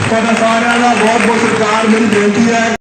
ਤੁਹਾਡਾ ਸਾਰਿਆਂ ਦਾ ਬਹੁਤ ਬਹੁਤ ਸਤਿਕਾਰ ਮੇਰੀ ਬੇਨਤੀ ਹੈ।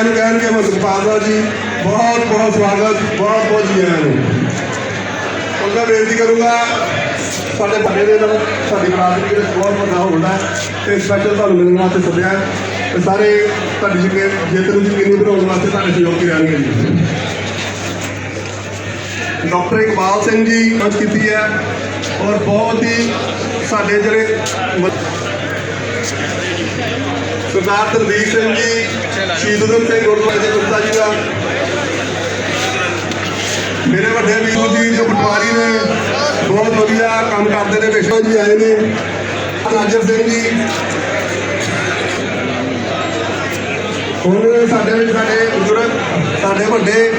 ਆਇਆਂ ਨੂੰ ਕਹਿਣਗੇ ਮੈਂ ਸੁਖਪਾਲ ਜੀ, ਬਹੁਤ ਬਹੁਤ ਸਵਾਗਤ, ਬਹੁਤ ਬਹੁਤ ਜੀ ਆਇਆਂ ਨੂੰ। ਹੁਣ ਬੇਨਤੀ ਕਰੂੰਗਾ, ਸਾਡੇ ਬੰਦੇ ਦੇ ਨਾਲ ਸਾਡੀ ਬਰਾਦਰੀ ਦੇ ਬਹੁਤ ਵੱਡਾ ਹੋਣਾ ਤੇ ਸਪੈਸ਼ਲ ਤੁਹਾਨੂੰ ਮਿਲਣ ਵਾਸਤੇ ਸੱਦਿਆ ਤੇ ਸਾਰੇ ਤੁਹਾਡੀ ਜਿੱਕੇ ਜਿੱਤ ਨੂੰ ਯਕੀਨੀ ਬਣਾਉਣ ਵਾਸਤੇ ਤੁਹਾਡੇ ਸਹਿਯੋਗ ਕਰਾਂਗੇ ਜੀ। ਡਾਕਟਰ ਇਕਬਾਲ ਸਿੰਘ ਜੀ ਪਹੁੰਚ ਕੀਤੀ ਹੈ ਔਰ ਬਹੁਤ ਹੀ ਸਾਡੇ ਜਿਹੜੇ ਸਰਦਾਰ ਦਲਵੀਰ ਸਿੰਘ ਜੀ, ਸ਼ਹੀਦ ਉਦਮ ਸਿੰਘ ਗੁਰਦੁਆਰੇ ਦੇ ਗੁਪਤਾ ਜੀ ਦਾ। ਮੇਰੇ ਵੱਡੇ ਵੀਰ ਜੀ, ਜੋ ਪਟਵਾਰੀ ਨੇ, ਬਹੁਤ ਵਧੀਆ ਕੰਮ ਕਰਦੇ ਨੇ ਵਿਸ਼ਵਾ ਜੀ ਆਏ ਨੇ। ਨਾਜਰ ਸਿੰਘ ਜੀ। ਹੁਣ ਸਾਡੇ ਵਿੱਚ ਸਾਡੇ ਬਜ਼ੁਰਗ, ਸਾਡੇ ਵੱਡੇ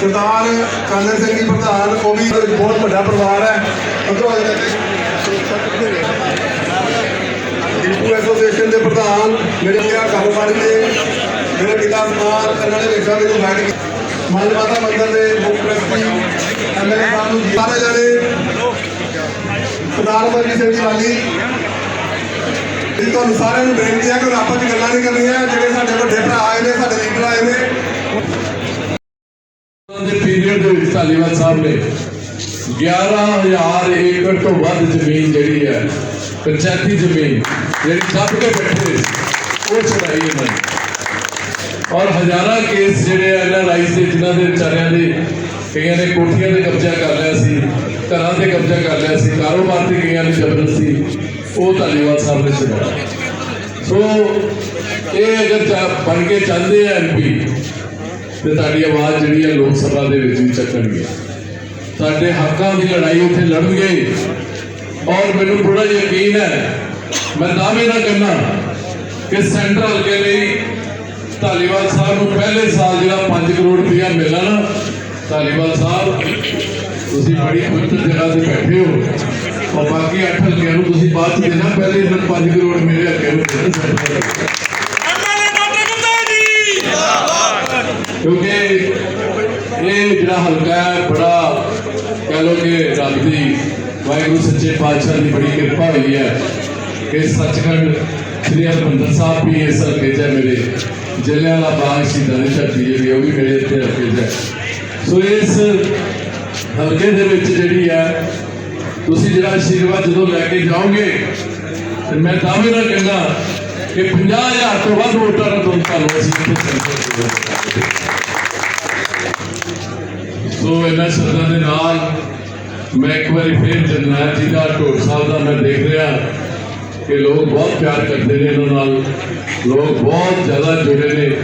ਸਰਦਾਰ ਕਾਂਗਰ ਸਿੰਘ ਜੀ, ਪ੍ਰਧਾਨ, ਉਹ ਵੀ ਬਹੁਤ ਵੱਡਾ ਪਰਿਵਾਰ ਹੈ। ਅੰਦਰੋਂ ਆ ਜਾਂਦੇ ਐਸੋਸੀਏਸ਼ਨ ਦੇ ਪ੍ਰਧਾਨ ਮੇਰੇ ਪਿਆ ਮੇਰੇ ਪਿਤਾ ਸਮਾਰ ਇਹਨਾਂ ਨੇ ਵੇਖਿਆ ਮੈਨੂੰ ਬੈਠ ਕੇ ਮਨ ਮਾਤਾ ਮੰਦਰ ਦੇ ਮੁੱਖ ਪ੍ਰਸਤੀ ਐਮਐਲਏ ਸਾਹਿਬ ਨੂੰ ਸਾਰੇ ਜਣੇ। ਸਰਦਾਰ ਮਰਜ਼ੀ ਸਿੰਘ ਵਾਲੀ। ਇਹ ਤੁਹਾਨੂੰ ਸਾਰਿਆਂ ਨੂੰ ਬੇਨਤੀ ਹੈ ਕਿ ਆਪਾਂ ਚ ਗੱਲਾਂ ਨਹੀਂ ਕਰਨੀਆਂ। ਜਿਹੜੇ ਸਾਡੇ ਵੱਡੇ ਭਰਾ ਆਏ ਨੇ, ਸਾਡੇ ਲੀਡਰ ਆਏ ਨੇ। ਦੇ ਪੀਰੀਅਡ ਦੇ ਵਿੱਚ ਧਾਲੀਵਾਲ ਸਾਹਿਬ ਨੇ 11000 ਏਕੜ ਤੋਂ ਵੱਧ ਜ਼ਮੀਨ ਜਿਹੜੀ ਹੈ, ਪੰਚਾਇਤੀ ਜ਼ਮੀਨ ਜਿਹੜੀ ਦੱਬ ਕੇ ਬੈਠੇ ਉਹ ਛੁਡਾਈ ਉਹਨਾਂ ਨੇ ਔਰ ਹਜ਼ਾਰਾਂ ਕੇਸ ਜਿਹੜੇ ਐਨਆਰਆਈ ਦੇ ਜਿਨ੍ਹਾਂ ਦੇ ਵਿਚਾਰਿਆਂ ਦੇ ਕਈਆਂ ਨੇ ਕੋਠੀਆਂ ਤੇ ਕਬਜ਼ਾ ਕਰ ਲਿਆ ਸੀ ਘਰਾਂ ਤੇ ਕਬਜ਼ਾ ਕਰ ਲਿਆ ਸੀ ਕਾਰੋਬਾਰ ਤੇ ਕਈਆਂ ਨੇ ਜ਼ਬਰਦਸਤੀ ਉਹ ਧਾਲੀਵਾਲ ਸਾਹਿਬ ਨੇ ਛੁਡਾਇਆ ਸੋ ਇਹ ਅਗਰ ਬਣ ਕੇ ਚਾਹੁੰਦੇ ਆ ਐਮਪੀ ਤੇ ਤੁਹਾਡੀ ਆਵਾਜ਼ ਜਿਹੜੀ ਹੈ ਲੋਕ ਸਭਾ ਦੇ ਵਿੱਚ ਵੀ ਚੱਕਣਗੇ ਤੁਹਾਡੇ ਹੱਕਾਂ ਦੀ ਲੜਾਈ ਉੱਥੇ ਲੜਨਗੇ ਔਰ ਮੈਨੂੰ ਪੂਰਾ ਯਕੀਨ ਹੈ ਮੈਂ ਦਾਅਵੇ ਨਾਲ ਕਹਿੰਦਾ ਕਿ ਸੈਂਟਰਲ ਕੇ ਲਈ ਧਾਲੀਵਾਲ ਸਾਹਿਬ ਨੂੰ ਪਹਿਲੇ ਸਾਲ ਜਿਹੜਾ 5 ਕਰੋੜ ਰੁਪਇਆ ਮਿਲਣਾ ਨਾ ਧਾਲੀਵਾਲ ਸਾਹਿਬ ਤੁਸੀਂ ਬੜੀ ਪਵਿੱਤਰ ਜਗ੍ਹਾ ਤੇ ਬੈਠੇ ਹੋ ਔਰ ਬਾਕੀ 8 ਹਲਕਿਆਂ ਨੂੰ ਤੁਸੀਂ ਬਾਅਦ ਚ ਦੇਣਾ ਪਹਿਲੇ ਇਹਨਾਂ 5 ਕਰੋੜ ਮੇਰੇ ਹੱਕੇ ਨੂੰ ਦੇਣਾ ਸੈਂਟਰਲ ਹਲਕੇ। ਕਿਉਂਕਿ ਇਹ ਜਿਹੜਾ ਹਲਕਾ ਹੈ ਬੜਾ ਕਹਿ ਲੋ ਕਿ ਰੱਬ ਦੀ ਵਾਹਿਗੁਰੂ ਸੱਚੇ ਪਾਤਸ਼ਾਹ ਦੀ ਬੜੀ ਕਿਰਪਾ ਹੋਈ ਹੈ ਕਿ ਸੱਚਖੰਡ ਸ੍ਰੀ ਹਰਿਮੰਦਰ ਸਾਹਿਬ ਵੀ ਇਸ ਹਲਕੇ 'ਚ ਹੈ ਮੇਰੇ ਜਲਿਆਂਵਾਲਾ ਬਾਗ ਸ਼ਹੀਦਾਂ ਦੀ ਧਰਤੀ ਜਿਹੜੀ ਉਹ ਵੀ ਮੇਰੇ ਇੱਥੇ ਹਲਕੇ 'ਚ ਹੈ ਸੋ ਇਸ ਹਲਕੇ ਦੇ ਵਿੱਚ ਜਿਹੜੀ ਹੈ ਤੁਸੀਂ ਜਿਹੜਾ ਆਸ਼ੀਰਵਾਦ ਜਦੋਂ ਲੈ ਕੇ ਜਾਓਗੇ ਤੇ ਮੈਂ ਦਾਅਵੇ ਨਾਲ ਕਹਿੰਦਾ ਕਿ 50000 ਤੋਂ ਵੱਧ ਵੋਟਾਂ ਨਾਲ ਤੁਹਾਨੂੰ ਤੁਹਾਨੂੰ ਅਸੀਂ ਇੱਥੇ ਸੈਂਟਰ ਦੇ ਵਿੱਚ ਕਰਾਂਗੇ। ਸੋ ਇਹਨਾਂ ਸ਼ਬਦਾਂ ਦੇ ਨਾਲ ਮੈਂ ਇੱਕ ਵਾਰੀ ਫੇਰ ਕਿ ਲੋਕ ਬਹੁਤ ਪਿਆਰ ਕਰਦੇ ਨੇ ਇਹਨਾਂ ਨਾਲ। ਲੋਕ ਬਹੁਤ ਜ਼ਿਆਦਾ ਜੁੜੇ ਨੇ,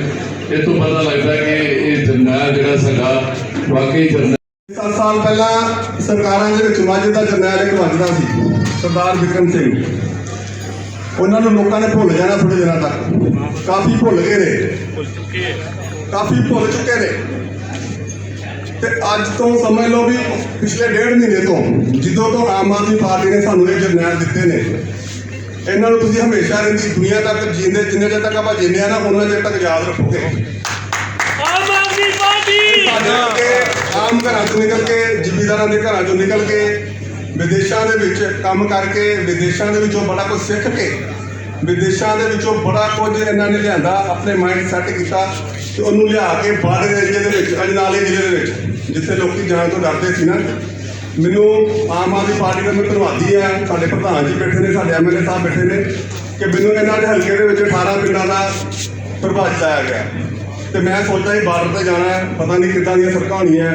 ਇਹ ਤੋਂ ਪਤਾ ਲੱਗਦਾ ਕਿ ਇਹ ਜਰਨੈਲ ਜਿਹੜਾ ਸਾਡਾ, ਵਾਕਈ ਜਰਨੈਲ। ਸੱਤ ਸਾਲ ਪਹਿਲਾਂ ਸਰਕਾਰਾਂ ਦੇ ਵਿੱਚ ਮਾਝੇ ਦਾ ਜਰਨੈਲ ਇੱਕ ਵੱਜਦਾ ਸੀ, ਸਰਦਾਰ ਵਿਕਰਮ ਸਿੰਘ। ਉਹਨਾਂ ਨੂੰ ਲੋਕਾਂ ਨੇ ਭੁੱਲ ਜਾਣਾ ਥੋੜੇ ਦਿਨਾਂ ਤੱਕ। ਕਾਫੀ ਭੁੱਲ ਗਏ ਨੇ। ਕਾਫੀ ਭੁੱਲ ਚੁੱਕੇ ਨੇ। ਤੇ ਅੱਜ ਤੋਂ ਸਮਝ ਲਓ ਵੀ ਪਿਛਲੇ ਡੇਢ ਮਹੀਨੇ ਤੋਂ, ਜਦੋਂ ਤੋਂ ਆਮ ਆਦਮੀ ਪਾਰਟੀ ਨੇ ਸਾਨੂੰ ਇਹ ਜਰਨੈਲ ਦਿੱਤੇ ਨੇ ਇਹਨਾਂ ਨੂੰ ਤੁਸੀਂ ਹਮੇਸ਼ਾ ਰਹਿੰਦੀ ਦੁਨੀਆ ਤੱਕ ਜੀਂਦੇ ਜਿੰਨੇ ਚਿਰ ਤੱਕ ਆਪਾਂ ਜੀਂਦੇ ਆ ਨਾ ਉਹਨਾਂ ਚਿਰ ਤੱਕ ਯਾਦ ਰੱਖੋਗੇ। ਆਮ ਆਦਮੀ ਪਾਰਟੀ! ਆਮ ਘਰਾਂ ਤੋਂ ਨਿਕਲ ਕੇ ਜ਼ਿਮੀਂਦਾਰਾਂ ਦੇ ਘਰਾਂ ਚੋਂ ਨਿਕਲ ਕੇ ਵਿਦੇਸ਼ਾਂ ਦੇ ਵਿੱਚ ਕੰਮ ਕਰਕੇ ਵਿਦੇਸ਼ਾਂ ਦੇ ਵਿੱਚੋਂ ਬੜਾ ਕੁਝ ਸਿੱਖ ਕੇ ਵਿਦੇਸ਼ਾਂ ਦੇ ਵਿੱਚੋਂ ਬੜਾ ਕੁਝ ਇਹਨਾਂ ਨੇ ਲਿਆਂਦਾ ਆਪਣੇ ਮਾਈਂਡ ਸੈੱਟ ਕੀਤਾ ਤੇ ਉਹਨੂੰ ਲਿਆ ਕੇ ਬਾਰਡਰ ਏਰੀਏ ਦੇ ਵਿੱਚ ਅਜਨਾਲੇ ਜ਼ਿਲ੍ਹੇ ਦੇ ਵਿੱਚ ਜਿੱਥੇ ਲੋਕੀ ਜਾਣ ਤੋਂ ਡਰਦੇ ਸੀ ਨਾ। ਮੈਨੂੰ ਆਮ ਆਦਮੀ ਪਾਰਟੀ ਦਾ ਮੈਂ ਧੰਨਵਾਦੀ ਆ ਸਾਡੇ ਪ੍ਰਧਾਨ ਜੀ ਬੈਠੇ ਨੇ, ਸਾਡੇ ਐਮਐਲਏ ਸਾਹਿਬ ਬੈਠੇ ਨੇ, ਕਿ ਮੈਨੂੰ ਇਹਨਾਂ ਦੇ ਹਲਕੇ ਦੇ ਵਿੱਚ 18 ਪਿੰਡਾਂ ਦਾ ਪ੍ਰਭਾਵ ਦਿੱਤਾ ਗਿਆ। ਤੇ ਮੈਂ ਸੋਚਦਾ ਸੀ ਬਾਰਡਰ ਤੇ ਜਾਣਾ ਹੈ, ਪਤਾ ਨਹੀਂ ਕਿੱਦਾਂ ਦੀਆਂ ਸੜਕਾਂ ਹੋਣੀਆਂ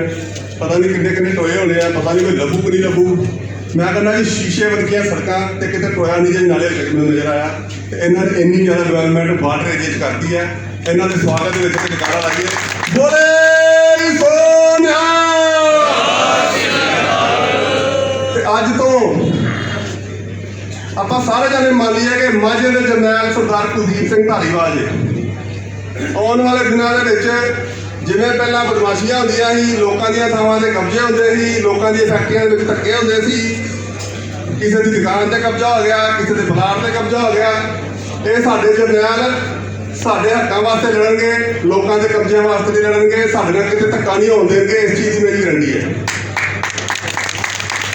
ਪਤਾ ਨਹੀਂ ਕਿੰਨੇ ਕਿੰਨੇ ਟੋਏ ਹੋਣੇ ਆ, ਪਤਾ ਨਹੀਂ ਕੋਈ ਲੱਭੂ ਕਿ ਨਹੀਂ ਲੱਭੂ। ਮੈਂ ਕਹਿੰਦਾ ਜੀ, ਸ਼ੀਸ਼ੇ ਵਰਗੀਆਂ ਸੜਕਾਂ ਤੇ ਕਿਤੇ ਟੋਇਆ ਨਹੀਂ ਜੇ ਨਾਲੇ ਵਿੱਚ ਮੈਨੂੰ ਨਜ਼ਰ ਆਇਆ। ਤੇ ਇਹਨਾਂ ਨੇ ਇੰਨੀ ਜ਼ਿਆਦਾ ਡਿਵੈਲਪਮੈਂਟ ਬਾਰਡਰ ਏਰੀਆ 'ਚ ਕਰਤੀ ਹੈ। ਇਹਨਾਂ ਦੇ ਸਵਾਗਤ ਦੇ ਵਿੱਚ ਇੱਕ ਜਕਾਰਾ ਲਾਈਏ। ਬੋਲੇ ਸੋਨਿਆ ਅੱਜ ਤੋਂ ਆਪਾਂ ਸਾਰੇ ਜਾਣੇ ਮੰਨ ਲਈਏ ਕਿ ਮਾਝੇ ਦੇ ਜਰਨੈਲ ਸਰਦਾਰ ਕੁਲਦੀਪ ਸਿੰਘ ਧਾਲੀਵਾਲ ਜੀ। ਆਉਣ ਵਾਲੇ ਦਿਨਾਂ ਦੇ ਵਿੱਚ ਜਿਵੇਂ ਪਹਿਲਾਂ ਬਦਮਾਸ਼ੀਆਂ ਹੁੰਦੀਆਂ ਸੀ, ਲੋਕਾਂ ਦੀਆਂ ਥਾਵਾਂ ਤੇ ਕਬਜ਼ੇ ਹੁੰਦੇ ਸੀ, ਲੋਕਾਂ ਦੀਆਂ ਫੈਕਟਰੀਆਂ ਦੇ ਵਿੱਚ ਧੱਕੇ ਹੁੰਦੇ ਸੀ। ਕਿਸੇ ਦੀ ਦੁਕਾਨ ਤੇ ਕਬਜ਼ਾ ਹੋ ਗਿਆ, ਕਿਸੇ ਦੇ ਬਲਾਰ ਤੇ ਕਬਜ਼ਾ ਹੋ ਗਿਆ। ਇਹ ਸਾਡੇ ਜਰਨੈਲ ਸਾਡੇ ਹੱਕਾਂ ਵਾਸਤੇ ਲੜਨਗੇ, ਲੋਕਾਂ ਦੇ ਕਬਜ਼ਿਆਂ ਵਾਸਤੇ ਨਹੀਂ ਲੜਨਗੇ, ਸਾਡੇ ਨਾਲ ਕਿਤੇ ਧੱਕਾ ਨਹੀਂ ਹੋਣ ਦੇਣਗੇ, ਇਸ ਚੀਜ਼ ਦੀ ਮੇਰੀ ਗਰੰਟੀ ਹੈ।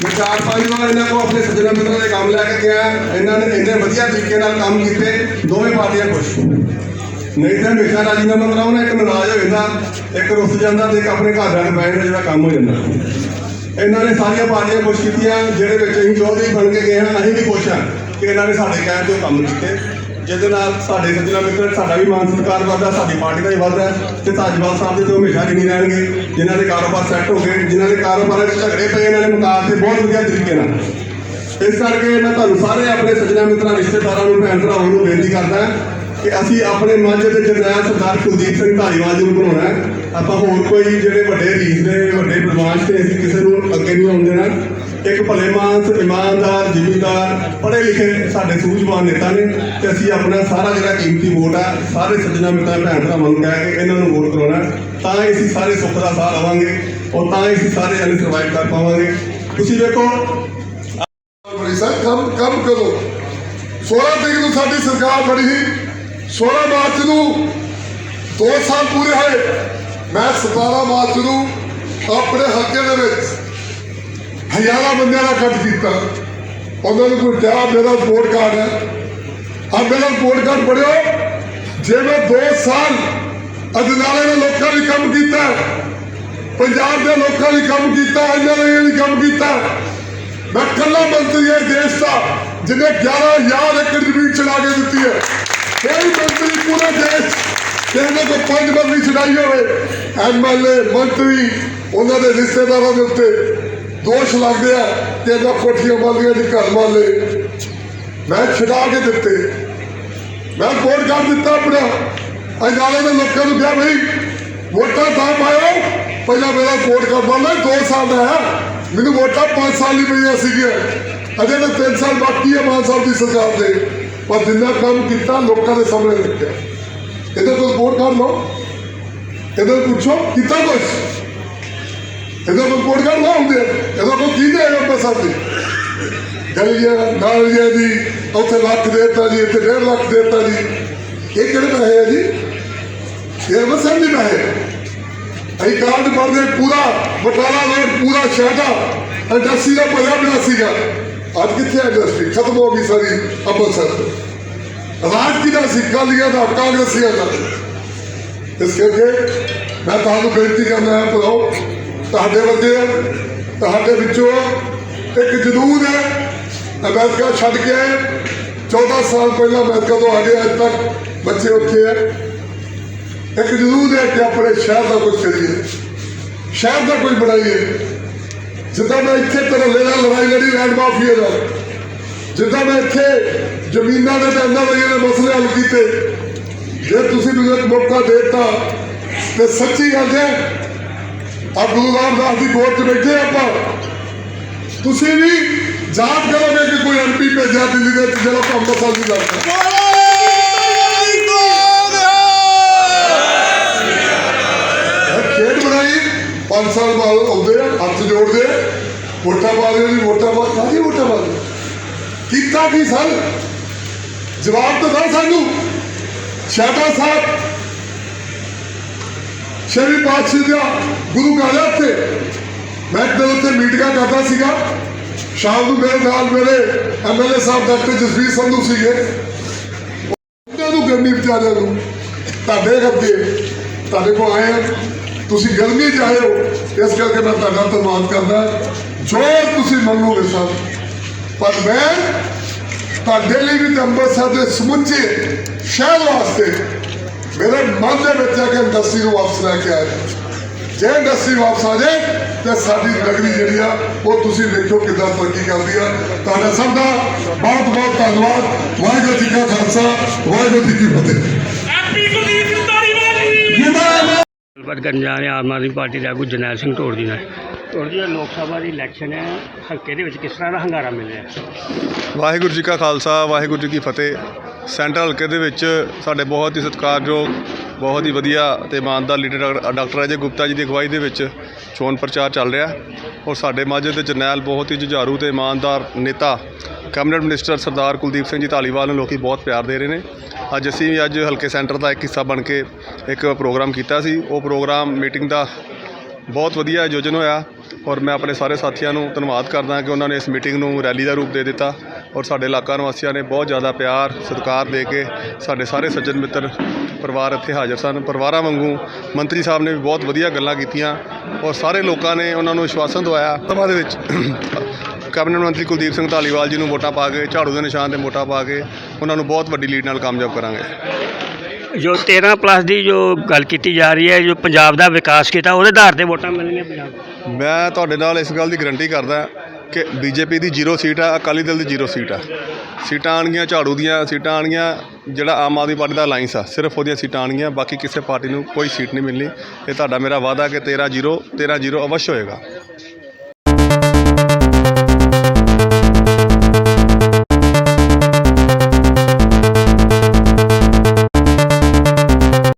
ਮੈਂ ਚਾਰ ਪੰਜ ਵਾਰ ਇਹਨਾਂ ਕੋਲ ਆਪਣੇ ਸੱਜਣਾ ਮਿੱਤਰਾਂ ਦੇ ਕੰਮ ਲੈ ਕੇ ਗਿਆ। ਇਹਨਾਂ ਨੇ ਇੰਨੇ ਵਧੀਆ ਤਰੀਕੇ ਨਾਲ ਕੰਮ ਕੀਤੇ, ਦੋਵੇਂ ਪਾਰਟੀਆਂ ਖੁਸ਼। ਨਹੀਂ ਤਾਂ ਹਮੇਸ਼ਾ ਰਾਜੀਨਾਮਾ ਕਰਾਉਣਾ, ਇੱਕ ਨਾਰਾਜ਼ ਹੋ ਜਾਂਦਾ, ਇੱਕ ਰੁੱਸ ਜਾਂਦਾ ਤੇ ਇੱਕ ਆਪਣੇ ਘਰ ਜਾ ਕੇ ਬੈਠ ਜਿਹੜਾ ਕੰਮ ਹੋ ਜਾਂਦਾ। ਇਹਨਾਂ ਨੇ ਸਾਰੀਆਂ ਪਾਰਟੀਆਂ ਖੁਸ਼ ਕੀਤੀਆਂ, ਜਿਹੜੇ ਵਿੱਚ ਅਸੀਂ ਚੌਧਰੀ ਬਣ ਕੇ ਗਏ ਹਾਂ, ਅਸੀਂ ਵੀ ਖੁਸ਼ ਹਾਂ ਕਿ ਇਹਨਾਂ ਨੇ ਸਾਡੇ ਕਹਿਣ ਤੇ ਉਹ ਕੰਮ ਕੀਤੇ। ਜਿਹਦੇ ਨਾਲ ਸਾਡੇ ਸੱਜਣਾ ਮਿੱਤਰ, ਸਾਡਾ ਵੀ ਮਾਨ ਸਤਿਕਾਰ ਵੱਧਦਾ, ਸਾਡੀ ਪਾਰਟੀ ਦਾ ਵੀ ਵੱਧਦਾ ਤੇ ਧਾਜਵਾਲ ਸਾਹਿਬ ਦੇ ਤੋਂ ਹਮੇਸ਼ਾ ਗਿਣੀ ਰਹਿਣਗੇ। ਜਿਨ੍ਹਾਂ ਦੇ ਕਾਰੋਬਾਰ ਸੈੱਟ ਹੋ ਗਏ, ਜਿਨ੍ਹਾਂ ਦੇ ਕਾਰੋਬਾਰਾਂ 'ਚ ਝਗੜੇ ਪਏ, ਇਹਨਾਂ ਨੇ ਮੁਕਾਬਲੇ ਬਹੁਤ ਵਧੀਆ ਤਰੀਕੇ ਨਾਲ। ਇਸ ਕਰਕੇ ਮੈਂ ਤੁਹਾਨੂੰ ਸਾਰੇ ਆਪਣੇ ਸੱਜਣਾ ਮਿੱਤਰਾਂ, ਰਿਸ਼ਤੇਦਾਰਾਂ ਨੂੰ, ਭੈਣ ਭਰਾਵਾਂ ਨੂੰ ਬੇਨਤੀ ਕਰਦਾ ਕਿ ਅਸੀਂ ਆਪਣੇ ਮਾਝੇ ਦੇ ਜਰਨੈਲ ਸਰਦਾਰ ਕੁਲਦੀਪ ਸਿੰਘ ਧਾਲੀਵਾਲ ਜੀ ਨੂੰ ਬਣਾਉਣਾ ਆਪਾਂ ਹੋਰ ਕੋਈ ਜਿਹੜੇ ਵੱਡੇ ਰੀਸ ਦੇ, ਵੱਡੇ ਬਦਮਾਸ਼ ਤੇ ਅਸੀਂ ਕਿਸੇ ਨੂੰ ਅੱਗੇ ਨਹੀਂ ਆਉਣ ਦੇਣਾ। ਇੱਕ ਭਲੇ ਮਾਨਸ ਇਮਾਨਦਾਰ, ਜ਼ਿਮੀਂਦਾਰ, ਪੜ੍ਹੇ ਲਿਖੇ ਸਾਡੇ ਸੂਝਵਾਨ ਨੇਤਾ ਨੇ ਤੇ ਅਸੀਂ ਆਪਣਾ ਸਾਰਾ ਜਿਹੜਾ ਕੀਮਤੀ ਵੋਟ ਆ, ਸਾਰੇ ਸੱਜਣਾ ਮਿੱਤਰਾਂ, ਭੈਣ ਭਰਾਵਾਂ ਨੂੰ ਕਹਿ ਕੇ ਇਹਨਾਂ ਨੂੰ ਵੋਟ ਕਰਾਉਣਾ ਤਾਂ ਹੀ ਅਸੀਂ ਸਾਰੇ ਸੁੱਖ ਦਾ ਸਾਹ ਲਵਾਂਗੇ ਔਰ ਤਾਂ ਹੀ ਅਸੀਂ ਸਾਰੇ ਜਣੇ ਸਰਵਾਈਵ ਕਰ ਪਾਵਾਂਗੇ। ਤੁਸੀਂ ਵੇਖੋ। ਸਰ, ਕੰਮ ਕੰਮ ਕਰੋ। 16 ਤਰੀਕ ਨੂੰ ਸਾਡੀ ਸਰਕਾਰ ਬਣੀ ਸੀ। 16 ਮਾਰਚ ਨੂੰ 2 ਸਾਲ ਪੂਰੇ ਹੋਏ। ਮੈਂ 17 ਮਾਰਚ ਨੂੰ ਆਪਣੇ ਹਲਕੇ ਦੇ ਵਿੱਚ ਹਜ਼ਾਰਾਂ ਬੰਦਿਆਂ ਦਾ ਕੱਟ ਕੀਤਾ। ਉਹਨਾਂ ਨੂੰ ਕੋਈ ਕਿਹਾ, ਮੇਰਾ ਰਿਪੋਰਟ ਕਾਰਡ ਹੈ। ਆ ਮੇਰਾ ਰਿਪੋਰਟ ਕਾਰਡ ਪੜਿਓ ਜੇ ਮੈਂ 2 ਸਾਲ ਅਜਨਾਲੇ ਦੇ ਲੋਕਾਂ ਲਈ ਕੰਮ ਕੀਤਾ ਪੰਜਾਬ ਦੇ ਲੋਕਾਂ ਲਈ ਕੰਮ ਕੀਤਾ ਇਹਨਾਂ ਲਈ ਕੰਮ ਕੀਤਾ ਮੈਂ ਕੱਲਾ ਮੰਤਰੀ ਹੈ ਦੇਸ਼ ਦਾ, ਜਿਹਨੇ 11000 ਏਕੜ ਜ਼ਮੀਨ ਚਲਾ ਕੇ ਦਿੱਤੀ ਹੈ। ਕੋਈ ਮੰਤਰੀ ਪੂਰੇ ਦੇਸ਼ ਜਿਹਨੇ ਕੋ ਪੰਜ ਮੰਤਰੀ ਚੜਾਈ ਹੋਵੇ। ਐਮਐਲਏ ਮੰਤਰੀ, ਉਹਨਾਂ ਦੇ ਰਿਸ਼ਤੇਦਾਰਾਂ ਦੇ ਉੱਤੇ ਦੋਸ਼ ਲੱਗਦੇ ਆ ਕਿ ਇਹਨਾਂ ਕੋਠੀਆਂ ਮਾਲੀਆਂ ਦੀ ਘਰ ਮਾਲੇ ਮੈਂ ਛਡਾ ਕੇ ਦਿੱਤੇ। ਮੈਂ ਰਿਪੋਰਟ ਕਰ ਦਿੱਤਾ ਆਪਣਾ। ਅਜਾਲੇ ਦੇ ਲੋਕਾਂ ਨੂੰ ਕਿਹਾ, ਬਈ, ਵੋਟਾਂ ਤਾਂ ਪਾਇਓ। ਪਹਿਲਾਂ ਮੇਰਾ ਰਿਪੋਰਟ ਕਰ ਬੰਦਾ 2 ਸਾਲ ਦਾ ਹੈ। ਮੈਨੂੰ ਵੋਟਾਂ 5 ਸਾਲ ਹੀ ਪਈਆਂ ਸੀਗੀਆਂ। ਅਜੇ ਤਾਂ 3 ਸਾਲ ਬਾਕੀ ਹੈ ਮਾਨ ਸਾਹਿਬ ਦੀ ਸਰਕਾਰ ਦੇ। ਪਰ ਜਿੰਨਾ ਕੰਮ ਕੀਤਾ, ਲੋਕਾਂ ਦੇ ਸਾਹਮਣੇ ਰੱਖਿਆ। ਇਹਦੇ ਤੋਂ ਰਿਪੋਰਟ ਕਰ ਲਓ। ਇਹਦੇ ਪੁੱਛੋ, ਕੀਤਾ ਕੁਛ? ਇਹਦੇ ਤੋਂ ਰਿਪੋਰਟ ਕਰ ਲਓ ਹੁੰਦੇ ਇਹਦਾ ਕੋਈ ਕੀ ਦੇ ਜੀ, ਉੱਥੇ ਲੱਖ ਦੇਤਾ ਜੀ, ਇੱਥੇ ਡੇਢ ਲੱਖ ਦੇਤਾ ਜੀ। ਇਹ ਕਿਹੜੇ ਪੈਸੇ ਆ ਜੀ? ਇਹ ਮਸਲ ਨਹੀਂ ਪੈਸੇ। ਅਸੀਂ ਕਾਰਡ ਪੜਦੇ ਪੂਰਾ, ਬਟਾਲਾ ਰੋਡ ਪੂਰਾ ਸ਼ਹਿਰ ਇੰਡਸਟਰੀ ਦਾ ਭਰਿਆ ਪਿਆ ਸੀਗਾ। ਅੱਜ ਕਿੱਥੇ ਹੈ ਇੰਡਸਟਰੀ? ਖਤਮ ਹੋ ਗਈ ਸਾਰੀ ਅੰਮ੍ਰਿਤਸਰ ਰਾਜ ਕਿਹਦਾ ਸੀ? ਕਾਲੀਆਂ ਦਾ, ਕਾਂਗਰਸੀਆਂ ਦਾ। ਇਸ ਕਰਕੇ ਮੈਂ ਤੁਹਾਨੂੰ ਬੇਨਤੀ ਕਰਨਾ ਹੈ ਭਰਾਓ ਤੁਹਾਡੇ ਬੰਦੇ ਆ, ਤੁਹਾਡੇ ਵਿੱਚੋਂ ਇੱਕ ਜਨੂਨ ਹੈ ਅਮਰੀਕਾ ਛੱਡ ਕੇ ਆਏ 14 ਸਾਲ ਪਹਿਲਾਂ ਅਮਰੀਕਾ ਤੋਂ ਆ ਗਏ ਅੱਜ ਤੱਕ ਬੱਚੇ ਉੱਥੇ ਆ। ਇੱਕ ਜਨੂਨ ਹੈ ਕਿ ਆਪਣੇ ਸ਼ਹਿਰ ਦਾ ਕੁਝ ਕਰੀਏ। ਸ਼ਹਿਰ ਦਾ ਕੁਝ ਬਣਾਈਏ। ਜਿੱਦਾਂ ਮੈਂ ਇੱਥੇ ਧਰਲੇ ਨਾਲ ਲੜਾਈ ਲੜੀ ਲੈਂਡ ਮਾਫੀਆ ਦਾ ਜਿੱਦਾਂ ਮੈਂ ਇੱਥੇ ਜ਼ਮੀਨਾਂ ਦੇ ਟੈਂਡਰ ਵਈਆਂ ਦੇ ਮਸਲੇ ਹੱਲ ਕੀਤੇ। ਜੇ ਤੁਸੀਂ ਮੈਨੂੰ ਇੱਕ ਮੌਕਾ ਦੇਤਾ, ਤੇ ਸੱਚੀ ਗੱਲ ਹੈ ਆ ਗੁਰੂ ਰਾਮਦਾਸ ਦੀ ਗੋਦ 'ਚ ਬੈਠੇ ਆਪਾਂ। ਤੁਸੀਂ ਵੀ ਜਾਂਚ ਕਰੋਗੇ ਕਿ ਕੋਈ ਐਮਪੀ ਭੇਜਿਆ ਦਿੱਲੀ ਦੇ ਵਿੱਚ ਜਿਹੜਾ ਕੰਮ ਮਸਲ ਨਹੀਂ ਕਰਦਾ। ਖੇਡ ਬਣਾਈ 5 ਸਾਲ ਬਾਅਦ ਆਉਂਦੇ ਆ ਹੱਥ ਜੋੜਦੇ ਆ, ਵੋਟਾਂ ਪਾ ਦਿਓ ਜੀ ਵੋਟਾਂ ਪਾ ਕਾਹਦੀ ਵੋਟਾਂ ਪਾ ਦਿਓ? ਕੀਤਾ ਕੀ ਸਰ? ਜਵਾਬ ਤਾਂ ਦੋ ਸਾਨੂੰ। ਸ਼ਾਦਾ ਸਾਹਿਬ ਸ਼ਰੀ ਪਾਤਸ਼ਾਹ ਦਾ ਗੁਰੂ ਘਰ ਹੈ ਮੈਂ ਇੱਕ ਦਿਨ ਮੀਟਿੰਗਾਂ ਕਰਦਾ ਸੀਗਾ। ਸ਼ਾਮ ਨੂੰ ਮੇਰੇ ਨਾਲ ਮੇਰੇ ਐਮਐਲਏ ਸਾਹਿਬ ਡਾਕਟਰ ਜਸਵੀਰ ਸੰਧੂ ਸੀਗੇ। ਉਹਨਾਂ ਨੂੰ ਗਰਮੀ ਵਿਚਾਰਿਆਂ ਨੂੰ। ਤੁਹਾਡੇ ਕਰਕੇ ਤੁਹਾਡੇ ਕੋਲ ਆਏ ਤੁਸੀਂ ਗਰਮੀ 'ਚ ਆਏ ਹੋ। ਇਸ ਕਰਕੇ ਮੈਂ ਤੁਹਾਡਾ ਧੰਨਵਾਦ ਕਰਦਾ। ਜੋ ਤੁਸੀਂ ਮੰਗੋਗੇ ਸਰ। ਪਰ ਮੈਂ ਤੁਹਾਡੇ ਲਈ ਵੀ ਅੰਮ੍ਰਿਤਸਰ ਦੇ ਸਮੁੱਚੇ ਸ਼ਹਿਰ ਵਾਸਤੇ ਮੇਰੇ ਮਨ ਦੇ ਵਿੱਚ ਆ ਕੇ ਇੰਡਸਟਰੀ ਨੂੰ ਵਾਪਸ ਲੈ ਕੇ ਆਇਆ ਜੇ ਇੰਡਸਟਰੀ ਵਾਪਸ ਆ ਜਾਏ ਤੇ ਸਾਡੀ ਨਗਰੀ ਜਿਹੜੀ ਆ ਉਹ ਤੁਸੀਂ ਵੇਖੋ ਕਿੱਦਾਂ ਤਰੱਕੀ ਕਰਦੀ ਆ। ਤੁਹਾਡਾ ਸਭ ਦਾ ਬਹੁਤ ਬਹੁਤ ਧੰਨਵਾਦ। ਵਾਹਿਗੁਰੂ ਜੀ ਕਾ ਖਾਲਸਾ ਵਾਹਿਗੁਰੂ ਜੀ ਕੀ ਫਤਿਹ। ਧਾਲੀਵਾਲ ਜੀ। ਗੱਲਬਾਤ ਕਰਨ ਜਾ ਰਹੇ ਆਮ ਆਦਮੀ ਪਾਰਟੀ ਦੇ ਆਗੂ ਜਰਨੈਲ ਸਿੰਘ ਢੋੜ ਜੀ ਨਾਲ। ਢੋੜ ਜੀ ਲੋਕ ਸਭਾ ਦੀ ਇਲੈਕਸ਼ਨ ਹੈ। ਹਲਕੇ ਦੇ ਵਿੱਚ ਕਿਸ ਤਰ੍ਹਾਂ ਦਾ ਹੰਗਾਰਾ ਮਿਲ ਰਿਹਾ? ਹੈ ਵਾਹਿਗੁਰੂ ਜੀ ਕਾ ਖਾਲਸਾ ਵਾਹਿਗੁਰੂ ਜੀ ਕੀ ਫਤਿਹ। ਸੈਂਟਰ ਹਲਕੇ ਦੇ ਵਿੱਚ ਸਾਡੇ ਬਹੁਤ ਹੀ ਸਤਿਕਾਰਯੋਗ, ਬਹੁਤ ਹੀ ਵਧੀਆ ਤੇ ਇਮਾਨਦਾਰ leader doctor- doctor Ajay Gupta ji ਦੀ ਅਗਵਾਈ ਦੇ ਵਿੱਚ ਚੋਣ ਪ੍ਰਚਾਰ ਚੱਲ ਰਿਹਾ। ਔਰ ਸਾਡੇ ਮਾਝੇ ਦੇ ਜਰਨੈਲ ਬਹੁਤ ਹੀ ਜੁਝਾਰੂ ਤੇ ਇਮਾਨਦਾਰ ਨੇਤਾ, ਕੈਬਨਿਟ ਮਿਨਿਸਟਰ ਸਰਦਾਰ ਕੁਲਦੀਪ ਸਿੰਘ ਜੀ ਧਾਲੀਵਾਲ ਨੂੰ ਲੋਕੀ ਬਹੁਤ ਪਿਆਰ ਦੇ ਰਹੇ ਨੇ। ਅੱਜ ਅਸੀਂ ਵੀ ਅੱਜ ਹਲਕੇ ਸੈਂਟਰ ਦਾ ਇੱਕ ਹਿੱਸਾ ਬਣ ਕੇ ਇੱਕ ਪ੍ਰੋਗਰਾਮ ਕੀਤਾ ਸੀ। ਉਹ ਪ੍ਰੋਗਰਾਮ ਮੀਟਿੰਗ ਦਾ ਬਹੁਤ ਵਧੀਆ ਆਯੋਜਨ ਹੋਇਆ। ਔਰ ਮੈਂ ਆਪਣੇ ਸਾਰੇ ਸਾਥੀਆਂ ਨੂੰ ਧੰਨਵਾਦ ਕਰਦਾ ਕਿ ਉਹਨਾਂ ਨੇ ਇਸ ਮੀਟਿੰਗ ਨੂੰ ਰੈਲੀ ਦਾ ਰੂਪ ਦੇ ਦਿੱਤਾ। ਔਰ ਸਾਡੇ ਇਲਾਕਾ ਨਿਵਾਸੀਆਂ ਨੇ ਬਹੁਤ ਜ਼ਿਆਦਾ ਪਿਆਰ ਸਤਿਕਾਰ ਦੇ ਕੇ ਸਾਡੇ ਸਾਰੇ ਸੱਜਣ ਮਿੱਤਰ ਪਰਿਵਾਰ ਇੱਥੇ ਹਾਜ਼ਰ ਸਨ। ਪਰਿਵਾਰਾਂ ਵਾਂਗੂ ਮੰਤਰੀ ਸਾਹਿਬ ਨੇ ਵੀ ਬਹੁਤ ਵਧੀਆ ਗੱਲਾਂ ਕੀਤੀਆਂ ਔਰ ਸਾਰੇ ਲੋਕਾਂ ਨੇ ਉਹਨਾਂ ਨੂੰ ਵਿਸ਼ਵਾਸਨ ਦਵਾਇਆ। ਸਭਾ ਦੇ ਵਿੱਚ ਕੈਬਨਿਟ ਮੰਤਰੀ ਕੁਲਦੀਪ ਸਿੰਘ ਧਾਲੀਵਾਲ ਜੀ ਨੂੰ ਵੋਟਾਂ ਪਾ ਕੇ ਝਾੜੂ ਦੇ ਨਿਸ਼ਾਨ ਤੇ ਵੋਟਾਂ ਪਾ ਕੇ ਉਹਨਾਂ ਨੂੰ ਬਹੁਤ ਵੱਡੀ ਲੀਡ ਨਾਲ ਕਾਮਯਾਬ ਕਰਾਂਗੇ। ਜੋ 13 ਪਲੱਸ ਦੀ ਜੋ ਗੱਲ ਕੀਤੀ ਜਾ ਰਹੀ ਹੈ ਜੋ ਪੰਜਾਬ ਦਾ ਵਿਕਾਸ ਕੀਤਾ ਉਹਦੇ ਆਧਾਰ ਤੇ ਵੋਟਾਂ ਮਿਲਣਗੀਆਂ ਪੰਜਾਬ। ਮੈਂ ਤੁਹਾਡੇ ਨਾਲ ਇਸ ਗੱਲ ਦੀ ਗਰੰਟੀ ਕਰਦਾ ਕਿ ਬੀਜੇਪੀ ਦੀ ਜ਼ੀਰੋ ਸੀਟ ਆ, ਅਕਾਲੀ ਦਲ ਦੀ ਜ਼ੀਰੋ ਸੀਟ ਆ। ਸੀਟਾਂ ਆਣਗੀਆਂ ਝਾੜੂ ਦੀਆਂ ਸੀਟਾਂ ਆਣਗੀਆਂ ਜਿਹੜਾ ਆਮ ਆਦਮੀ ਪਾਰਟੀ ਦਾ ਅਲਾਈਅੰਸ ਆ, ਸਿਰਫ ਉਹਦੀਆਂ ਸੀਟਾਂ ਆਣਗੀਆਂ ਬਾਕੀ ਕਿਸੇ ਪਾਰਟੀ ਨੂੰ ਕੋਈ ਸੀਟ ਨਹੀਂ ਮਿਲਣੀ। ਇਹ ਤੁਹਾਡਾ ਮੇਰਾ ਵਾਅਦਾ ਕਿ 13 ਜ਼ੀਰੋ 13 ਜ਼ੀਰੋ ਅਵਸ਼ ਹੋਏਗਾ।